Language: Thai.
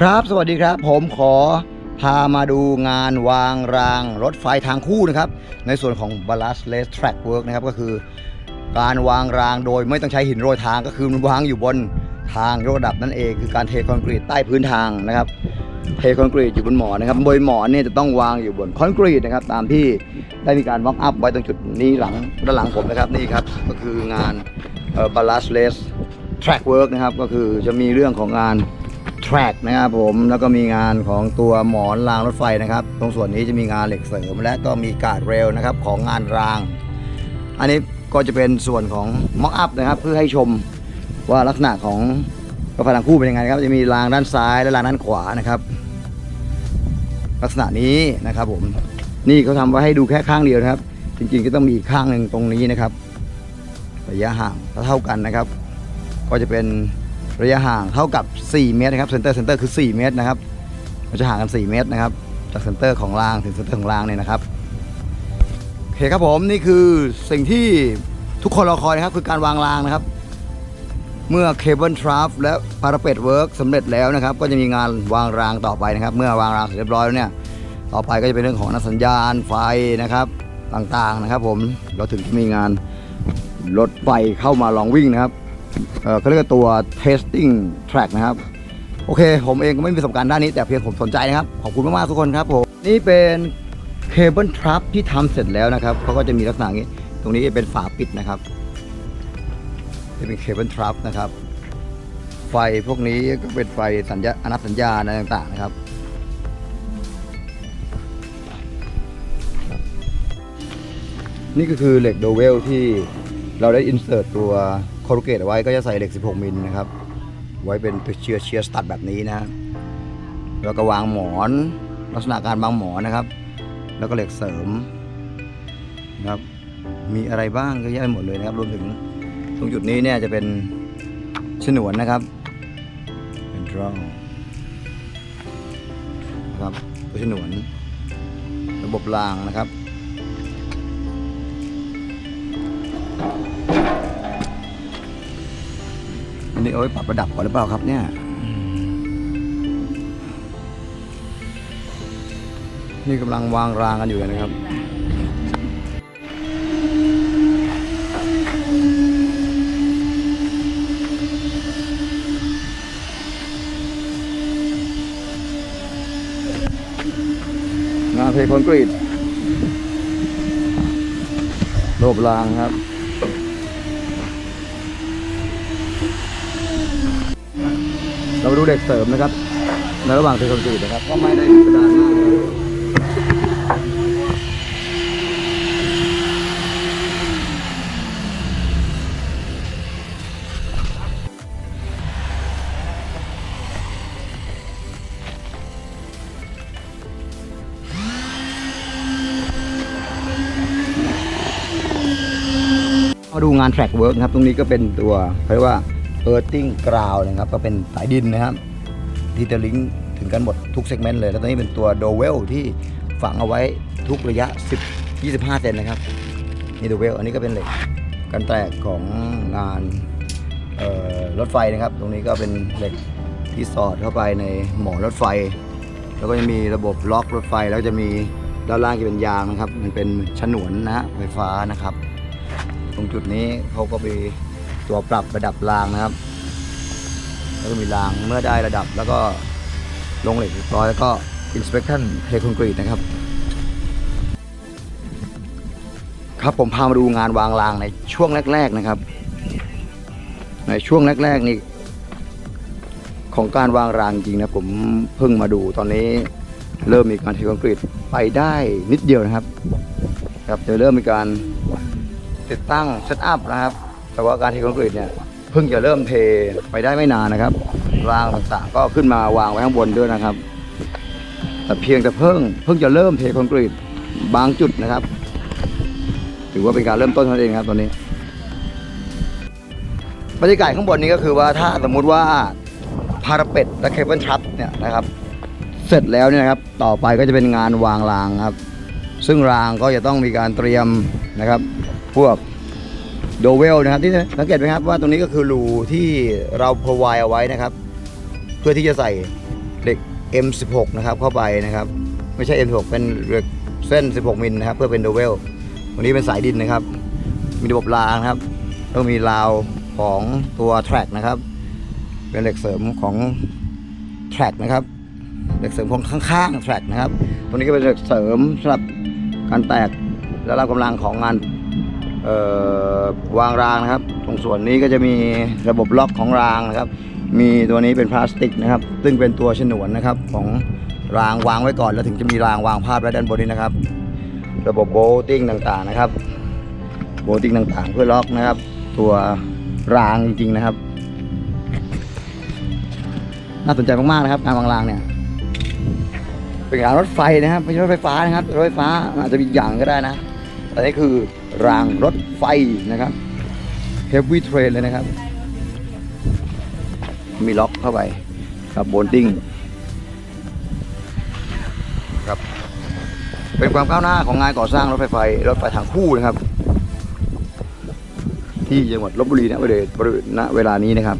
ครับ สวัสดีครับ ผมขอพามาดูงานวางรางรถไฟทางคู่นะครับ ในส่วนของ Ballast Race Track Work นะครับก็คือ การวางรางโดยไม่ต้องใช้หินโรยทางก็คือมันวางอยู่บนทางยกระดับนั่นเอง คือการเทคอนกรีตใต้พื้นทางนะครับ เทคอนกรีตอยู่บนหมอนนะครับบนหมอนเนี่ยจะต้องวางอยู่บนคอนกรีตนะครับ ตามที่ได้มีการวอกอัพไว้ตรงจุดนี้หลังด้านหลังผมนะครับนี่ครับก็คืองาน Ballast Race Track Work นะครับก็คือจะมีเรื่องของงาน track นะครับผมแล้วก็มีงานของตัวหมอนรางรถไฟนะครับ ตรงส่วนนี้จะมีงานเหล็กเสริม และก็มีการ์ดเรลนะครับของงานราง อันนี้ก็จะเป็นส่วนของม็อกอัพนะครับ เพื่อให้ชมว่าลักษณะของรถไฟทางคู่เป็นยังไงครับ จะมีรางด้านซ้ายและรางด้านขวานะครับ ลักษณะนี้นะครับผมนี่เขาทำไว้ให้ดูแค่ข้างเดียวนะครับ จริงๆก็ต้องมีอีกข้างหนึ่งตรงนี้นะครับระยะห่างเท่ากันนะครับ ก็จะเป็น ระยะห่างเท่ากับ 4 เมตรนะครับเซนเตอร์เซนเตอร์คือ 4 เมตรนะครับมันจะห่างกัน 4 เมตรนะครับ จากเซนเตอร์ของรางถึงเซนเตอร์ของรางเนี่ยนะครับโอเคครับผมนี่คือสิ่งที่ทุกคนรอคอยนะครับ คือการวางรางนะครับ เมื่อเคเบิลทราฟและพาราเปตเวิร์กสำเร็จแล้วนะครับ ก็จะมีงานวางรางต่อไปนะครับ เมื่อวางรางเสร็จเรียบร้อยแล้วเนี่ยต่อไปก็จะเป็นเรื่องของนักสัญญาณไฟนะครับต่างๆนะครับ ผมเราถึงจะมีงานรถไฟเข้ามาลองวิ่งนะครับ เขาเรียกตัว testing track นะครับ โอเค ผมเองก็ไม่มีประสบการณ์ด้านนี้ แต่เพียงผมสนใจนะครับ ขอบคุณมากๆทุกคนครับผม นี่เป็นเคเบิลทรัพที่ทำเสร็จแล้วนะครับเขาก็จะมีลักษณะอย่างนี้ ตรงนี้เป็นฝาปิดนะครับจะเป็นเคเบิลทรัพนะครับ ไฟพวกนี้ก็เป็นไฟสัญญาอนับสัญญาอะไรต่างๆนะครับนี่ก็คือเหล็กโดเวลที่เราได้อินเสิร์ตตัว คอรูเกตเอาไว้ก็จะใส่เหล็ก 16 มิลนะครับ ไว้เป็นเชียร์เชียร์สตัดแบบนี้นะแล้วก็วางหมอนลักษณะการวางหมอนนะครับ แล้วก็เหล็กเสริมนะครับ มีอะไรบ้างก็แยะไปหมดเลยนะครับรวมถึงตรงจุดนี้เนี่ยจะเป็นฉนวนนะครับ เป็นดรอนะครับตัวฉนวน ระบบรางนะครับ นี้เอาไว้ปรับระดับก่อนหรือเปล่าครับเนี่ย นี่กำลังวางรางกันอยู่เลยนะครับ งานเทคอนกรีตโลบรางครับ เราดูเด็กเสริมนะครับ ในระหว่างเทคอนกรีตนะครับ ก็ไม่ได้พิสดารมากนะครับมาดูงานแทร็กเวิร์กนะครับ ตรงนี้ก็เป็นตัวเขาเรียกว่า earthing ground นะครับก็เป็นสายดินนะครับที่จะลิงก์ถึงกันหมดทุกเซกเมนต์เลย แล้วตอนนี้เป็นตัวโดเวลที่ฝังเอาไว้ทุกระยะ 10 25 เซนนะครับนี่โดเวลอันนี้ก็เป็นเหล็กกันแตกของงานรถไฟนะครับ ตรงนี้ก็เป็นเหล็กที่สอดเข้าไปในหมอนรถไฟ แล้วก็จะมีระบบล็อกรถไฟ แล้วจะมีด้านล่างจะเป็นยางนะครับ มันเป็นฉนวนนะไฟฟ้านะครับ ตรงจุดนี้เขาก็มี ตัวปรับระดับรางนะครับ แล้วก็มีรางเมื่อได้ระดับแล้วก็ลงเหล็กเรียบร้อยแล้วก็ inspection เทคอนกรีตนะครับ ครับผมพามาดูงานวางรางในช่วงแรก ๆนะครับ ในช่วงแรก ๆ นี่ของการวางรางจริงนะผมเพิ่งมาดูตอนนี้เริ่มมีการเทคอนกรีตไปได้นิดเดียวนะครับ ครับจะเริ่มมีการติดตั้งเซตอัพนะครับ แต่ว่าการเทคอนกรีตเนี่ยเพิ่งจะเริ่มเทไปได้ไม่นานนะครับรางต่างๆ ก็ขึ้นมาวางไว้ข้างบนด้วยนะครับ แต่เพียงแต่เพิ่งเพิ่งจะเริ่มเทคอนกรีตบางจุดนะครับ ถือว่าเป็นการเริ่มต้นเท่านั้นเองครับตอนนี้บรรยากาศข้างบนนี้ก็คือว่าถ้าสมมุติว่าพาราเป็ดและเคเบิลทรัพเนี่ยนะครับ เสร็จแล้วเนี่ยนะครับ ต่อไปก็จะเป็นงานวางรางครับ ซึ่งรางก็จะต้องมีการเตรียมนะครับ พวก โดเวลนะครับที่สังเกตไหมครับว่าตรงนี้ก็คือรูที่เราพรอไวเอาไว้นะครับ เพื่อที่จะใส่เหล็ก M16 นะครับเข้าไปนะครับ ไม่ใช่ M16 เป็นเหล็กเส้น 16 มิลนะครับ เพื่อเป็นโดเวลวันนี้เป็นสายดินนะครับ มีระบบรางนะครับต้องมีราวของตัวแทร็กนะครับ เป็นเหล็กเสริมของแทร็กนะครับเหล็กเสริมของข้างๆแทร็กนะครับตัวนี้ก็เป็นเหล็กเสริมสำหรับการแตกและรับกำลังของงาน วางรางนะครับ ตรงส่วนนี้ก็จะมีระบบล็อกของรางนะครับ มีตัวนี้เป็นพลาสติกนะครับ ซึ่งเป็นตัวฉนวนนะครับของรางวางไว้ก่อน แล้วถึงจะมีรางวางพาดไว้ด้านบนนี้นะครับ ระบบโบลติ้งต่างๆนะครับ โบลติ้งต่างๆ เพื่อล็อกนะครับ ตัวรางจริงๆนะครับ น่าสนใจมากๆนะครับงานวางรางเนี่ยเป็นรางรถไฟนะครับไม่ใช่รถไฟฟ้านะครับรถไฟฟ้าอาจจะมีอย่างก็ได้นะ แต่นี่คือรางรถไฟนะครับ heavy train เลยนะครับ มีล็อกเข้าไปกับโบนดิ้งครับ เป็นความก้าวหน้าของงานก่อสร้างรถไฟไฟรถไฟทางคู่นะครับ ที่จังหวัดลบบุรีนะบริเวณบริเวณเวลานี้นะครับ